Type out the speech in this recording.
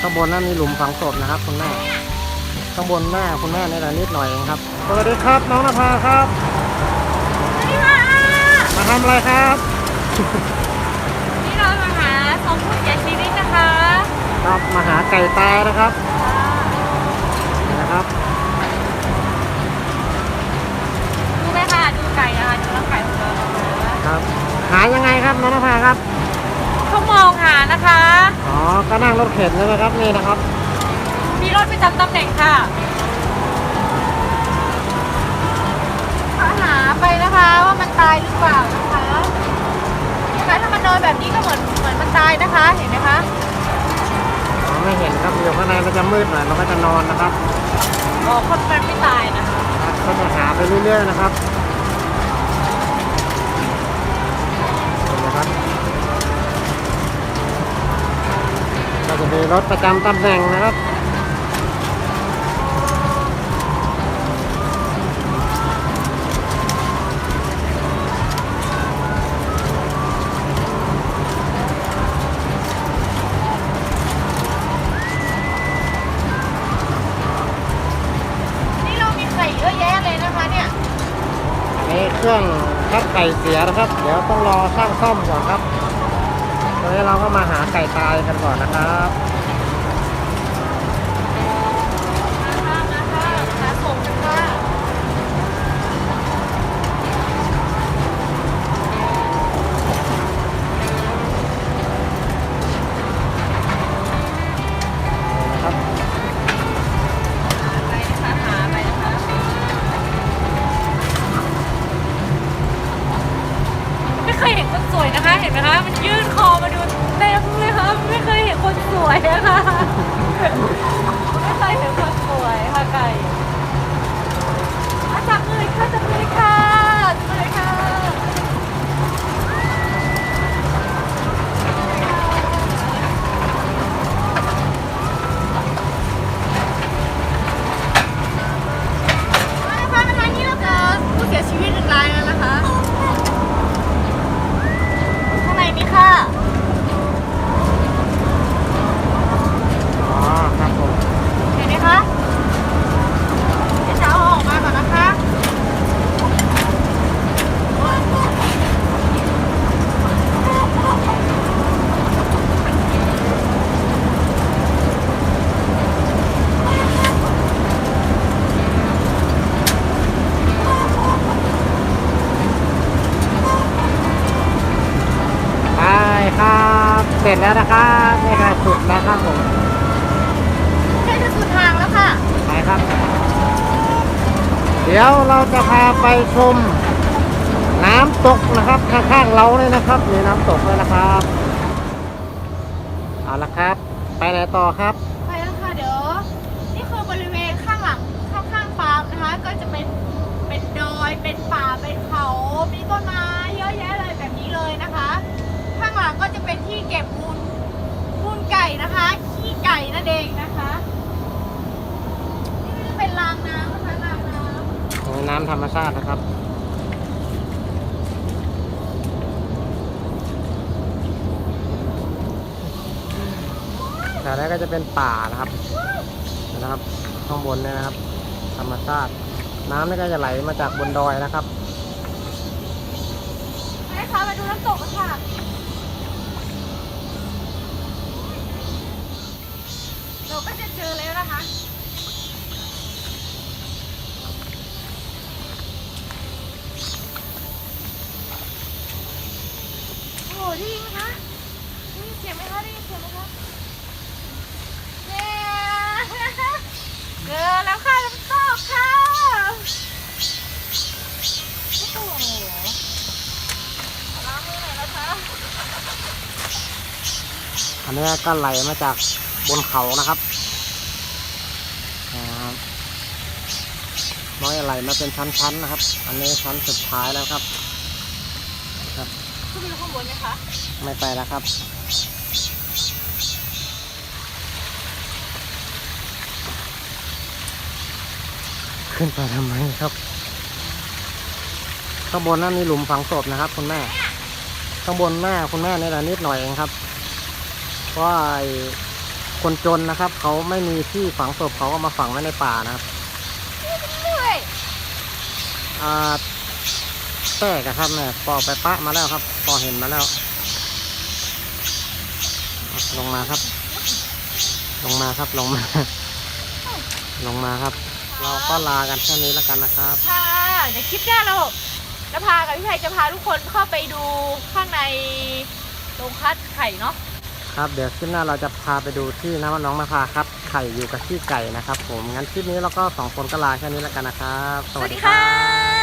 ข้างบนนั้นมีหลุมฝังศพนะครับคุณแม่ ข้างบนหน้าคุณแม่ในระนิดหน่อยเองครับ สวัสดีครับน้องนภาครับ มาทำอะไรครับ นี่เรามาหาสองผู้เสียชีวิตนะคะครับมาหาไก่ตายนะครับนี่นะครับ ดูไหมคะดูไก่นะคะดูร่างไก่ของเราครับ หายังไงครับน้องนภาครับเขามองหานะคะอ๋อ ก็นั่งรถเข็นใช่ไหมครับนี่นะครับ มีรถประจำตำแหน่งค่ะหาไปนะคะว่ามันตายหรือเปล่านะคะนะคะถ้ามันนอนแบบนี้ก็เหมือนเหมือนมันตายนะคะ เห็นไหมคะอ๋อไม่เห็นครับอยู่ข้างในมันจะมืดหน่อยเราก็จะนอนนะครับอ๋อคนมันไม่ตายนะคะก็จะหาไปเรื่อยๆนะครับ จะมีรถประจำตำแหน่งนะครับนี่เรามีไข่เยอะแยะเลยนะคะเนี่ย อันนี้เครื่องคัดไก่เสียนะครับ เดี๋ยวต้องรอช่างซ่อมก่อนครับ ตอนนี้เราก็มาหาไก่ตายกันก่อนนะครับ นคะคะ เห็นไหมคะ มันยื่นคอมาดูเต็มเลยค่ะ ไม่เคยเห็นคนสวยนะคะ ไม่เคยเห็นคนสวยค่ะไก่อะจับมือค่ะจับมือค่ะจับมือค่ะ นะคะนะคะนี่เราเจอผู้เสียชีวิตหนึ่งรายแล้วนะคะ ข้างในนี้ค่ะ อ๋อครับผม เห็นไหมคะเดี๋ยวจะเอาออกมาก่อนนะคะ ไปครับ เส ร็จแล้วนะครับนี่คือสุดแล้วครับผมใกล้จะสุดทางแล้วค่ะไปครับ เดี๋ยวเราจะพาไปชมน้ำตกนะครับข้างๆเราเลยนะครับมีน้ำตกเลยนะครับเอาละครับ ไปไหนต่อครับไปแล้วค่ะเดี๋ยวนี่คือบริเวณข้างหลังข้างข้างฟาร์มนะคะ ก็จะเป็นเป็นดอยเป็นป่าเป็นเขา มีต้นไม้เยอะแยะเลยแบบนี้เลยนะคะ หลังก็จะเป็นที่เก็บมูลมูลไก่นะคะขี้ไก่นั่นเองนะคะนี่ก็จะเป็นรางน้ำนะคะรางน้ำมีน้ำธรรมชาตินะครับแต่แล้วก็จะเป็นป่านะครับนะครับ ข้างบนเนี่ยนะครับ ธรรมชาติ น้ำนี่ก็จะไหลมาจากบนดอยนะครับไปค่ะมาดูน้ำตกกันค่ะ เราก็จะเจอแล้วนะคะ โอ้ได้ยินไหมคะได้ยินเสียงไหมคะได้ยินเสียงไหมคะเย้เจอแล้วค่ะน้ำตกค่ะโอ้โหล้างมือหน่อยนะคะ อันนี้ก็ไหลมาจาก บนเขานะครับนะครับน้อยไหลมาเป็นชั้นๆนะครับ อันนี้ชั้นสุดท้ายแล้วครับครับขึ้นไปดูข้างบนไหมคะ ไม่ไปแล้วครับขึ้นไปทำไมครับข้างบนนั้นมีหลุมฝังศพนะครับ คุณแม่ข้างบนหน้าคุณแม่นี่แหละนิดหน่อยเองครับเพราะว่าไอ้ คนจนนะครับ เขาไม่มีที่ฝังศพเขาก็มาฝังไว้ในป่านะครับด้วยอ่าแตกอะครับเนี่ยปอไปปะมาแล้วครับปอเห็นมาแล้วอะลงมาครับ ลงมาครับลงมา ลงมาครับ เราก็ลากันแค่นี้แล้วกันนะครับค่ะเดี๋ยวคลิปหน้าเราจะพากับพี่ไพจะพาทุกคนเข้าไปดูข้างในโรงคัดไข่เนาะ ครับเดี๋ยวคลิปหน้าเราจะพาไปดูที่น้ำน้องมาพาครับ ไข่อยู่กับที่ไก่นะครับ ผมงั้นคลิปนี้เราก็สองคนก็ลาแค่นี้แล้วกันนะครับ สวัสดีค่ะ